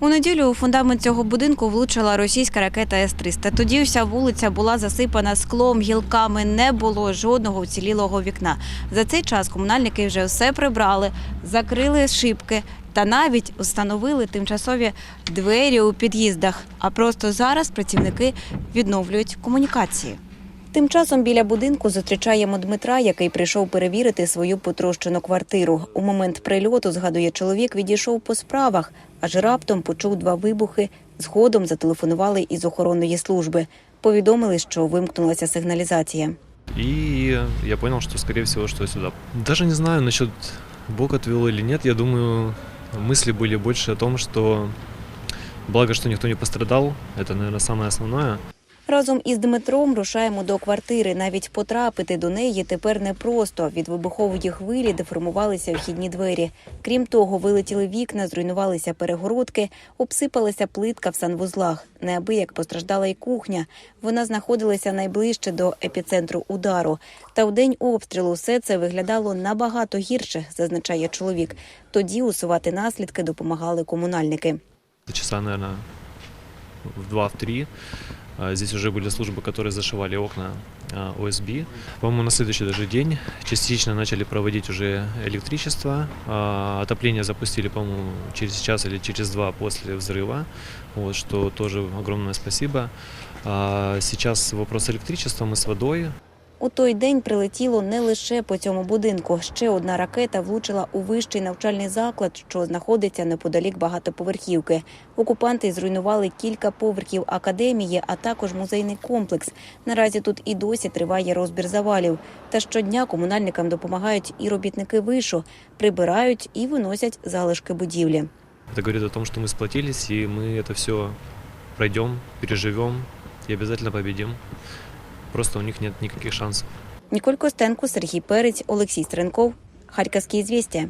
У неділю у фундамент цього будинку влучила російська ракета С-300. Тоді вся вулиця була засипана склом, гілками, не було жодного уцілілого вікна. За цей час комунальники вже все прибрали, закрили шибки та навіть встановили тимчасові двері у під'їздах. А просто зараз працівники відновлюють комунікації. Тим часом біля будинку зустрічаємо Дмитра, який прийшов перевірити свою потрощену квартиру. У момент прильоту, згадує чоловік, відійшов по справах, аж раптом почув два вибухи. Згодом зателефонували із охоронної служби. Повідомили, що вимкнулася сигналізація. И я понял, что, скорее всего, что сюда. Даже не знаю, насчет Бог отвел или нет. Я думаю, мысли были больше о том, что благо, что никто не пострадал. Это, наверное, самое основное. Разом із Дмитром рушаємо до квартири. Навіть потрапити до неї тепер непросто. Від вибухової хвилі деформувалися вхідні двері. Крім того, вилетіли вікна, зруйнувалися перегородки, обсипалася плитка в санвузлах. Неабияк постраждала й кухня. Вона знаходилася найближче до епіцентру удару. Та у день обстрілу все це виглядало набагато гірше, зазначає чоловік. Тоді усувати наслідки допомагали комунальники. Часа, наверное, в 2-3. Здесь уже были службы, которые зашивали окна а, ОСБ. По-моему, на следующий даже день частично начали проводить уже электричество. А, Отопление запустили, по-моему, через час или через два после взрыва, вот, что тоже огромное спасибо. А, Сейчас вопрос с электричеством и с водой. У той день прилетіло не лише по цьому будинку. Ще одна ракета влучила у вищий навчальний заклад, що знаходиться неподалік багатоповерхівки. Окупанти зруйнували кілька поверхів академії, а також музейний комплекс. Наразі тут і досі триває розбір завалів. Та щодня комунальникам допомагають і робітники вишу, прибирають і виносять залишки будівлі. Это говорит о том, что мы сплотились, и мы это все пройдем, переживем и обязательно победим. Просто у них нет никаких шансов. Николь Костенко, Сергій Перець, Олексій Стренков. Харківські звістя.